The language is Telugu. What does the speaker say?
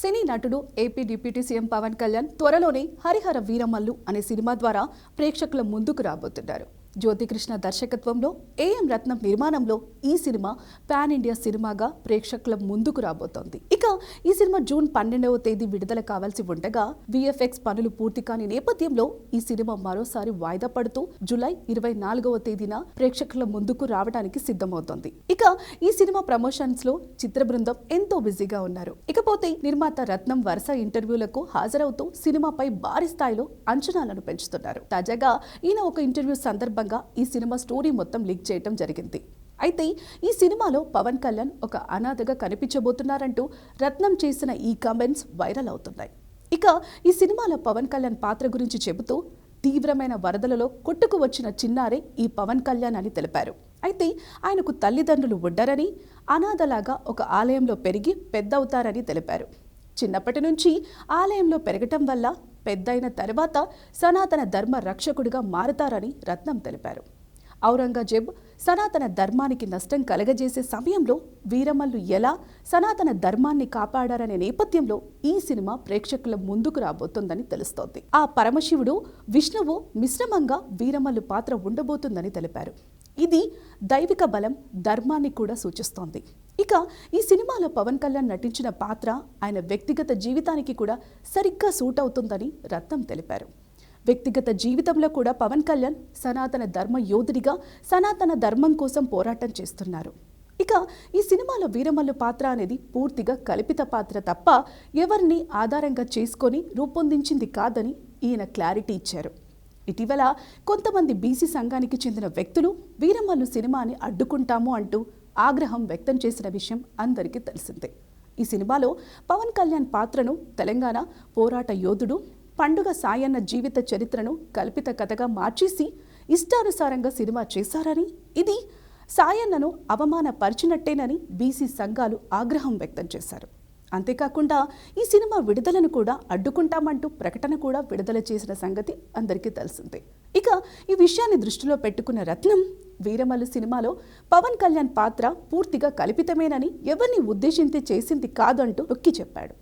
సినీ నటుడు AP deputy CM Pawan Kalyan త్వరలోనే హరిహర వీరమల్లు అనే సినిమా ద్వారా ప్రేక్షకుల ముందుకు రాబోతున్నారు. జ్యోతికృష్ణ దర్శకత్వంలో ఏఎం రత్నం నిర్మాణంలో ఈ సినిమా పాన్ ఇండియా సినిమాగా ప్రేక్షకుల ముందుకు రాబోతోంది. ఇక ఈ సినిమా జూన్ పన్నెండవ తేదీ విడుదల కావాల్సి ఉండగా విఎఫ్ఎక్స్ పనులు పూర్తి కాని నేపథ్యంలో ఈ సినిమా మరోసారి వాయిదా పడుతూ జూలై ఇరవై నాలుగవ తేదీన ప్రేక్షకుల ముందుకు రావడానికి సిద్ధమవుతోంది. ఇక ఈ సినిమా ప్రమోషన్స్లో చిత్ర బృందం ఎంతో బిజీగా ఉన్నారు. ఇకపోతే నిర్మాత రత్నం వరుస ఇంటర్వ్యూలకు హాజరవుతూ సినిమాపై భారీ స్థాయిలో అంచనాలను పెంచుతున్నారు. తాజాగా ఈయన ఒక ఇంటర్వ్యూ సందర్భంగా ఈ సినిమా స్టోరీ మొత్తం లీక్ చేయటం జరిగింది. అయితే ఈ సినిమాలో పవన్ కళ్యాణ్ ఒక అనాథగా కనిపించబోతున్నారంటూ రత్నం చేసిన ఈ కామెంట్స్ వైరల్ అవుతున్నాయి. ఇక ఈ సినిమాలో పవన్ కళ్యాణ్ పాత్ర గురించి చెబుతూ తీవ్రమైన వరదలలో కొట్టుకు వచ్చిన చిన్నారే ఈ పవన్ కళ్యాణ్ అని తెలిపారు. అయితే ఆయనకు తల్లిదండ్రులు ఉండరని అనాథలాగా ఒక ఆలయంలో పెరిగి పెద్దవుతారని తెలిపారు. చిన్నప్పటి నుంచి ఆలయంలో పెరగటం వల్ల పెద్దయిన తర్వాత సనాతన ధర్మ రక్షకుడిగా మారతారని రత్నం తెలిపారు. ఔరంగజేబ్ సనాతన ధర్మానికి నష్టం కలగజేసే సమయంలో వీరమల్లు ఎలా సనాతన ధర్మాన్ని కాపాడారనే నేపథ్యంలో ఈ సినిమా ప్రేక్షకుల ముందుకు రాబోతోందని తెలుస్తోంది. ఆ పరమశివుడు విష్ణువు మిశ్రమంగా వీరమల్లు పాత్ర ఉండబోతుందని తెలిపారు. ఇది దైవిక బలం ధర్మాన్ని కూడా సూచిస్తోంది. ఇక ఈ సినిమాలో పవన్ కళ్యాణ్ నటించిన పాత్ర ఆయన వ్యక్తిగత జీవితానికి కూడా సరిగ్గా సూట్ అవుతుందని రత్నం తెలిపారు. వ్యక్తిగత జీవితంలో కూడా పవన్ కళ్యాణ్ సనాతన ధర్మ యోధుడిగా సనాతన ధర్మం కోసం పోరాటం చేస్తున్నారు. ఇక ఈ సినిమాలో వీరమల్లు పాత్ర అనేది పూర్తిగా కల్పిత పాత్ర తప్ప ఎవరిని ఆధారంగా చేసుకొని రూపొందించింది కాదని ఈయన క్లారిటీ ఇచ్చారు. ఇటీవల కొంతమంది బీసీ సంఘానికి చెందిన వ్యక్తులు వీరమల్లు సినిమాని అడ్డుకుంటాము అంటూ ఆగ్రహం వ్యక్తం చేసిన విషయం అందరికీ తెలిసిందే. ఈ సినిమాలో పవన్ కళ్యాణ్ పాత్రను తెలంగాణ పోరాట యోధుడు పండుగ సాయన్న జీవిత చరిత్రను కల్పిత కథగా మార్చేసి ఇష్టానుసారంగా సినిమా చేశారని ఇది సాయన్నను అవమానపరిచినట్టేనని బీసీ సంఘాలు ఆగ్రహం వ్యక్తం చేశారు. అంతేకాకుండా ఈ సినిమా విడుదలను కూడా అడ్డుకుంటామంటూ ప్రకటన కూడా విడుదల చేసిన సంగతి అందరికీ తెలిసిందే. ఇక ఈ విషయాన్ని దృష్టిలో పెట్టుకున్న రత్నం వీరమల్లు సినిమాలో పవన్ కళ్యాణ్ పాత్ర పూర్తిగా కల్పితమేనని ఎవరిని ఉద్దేశించి చేసింది కాదంటూ నొక్కి చెప్పాడు.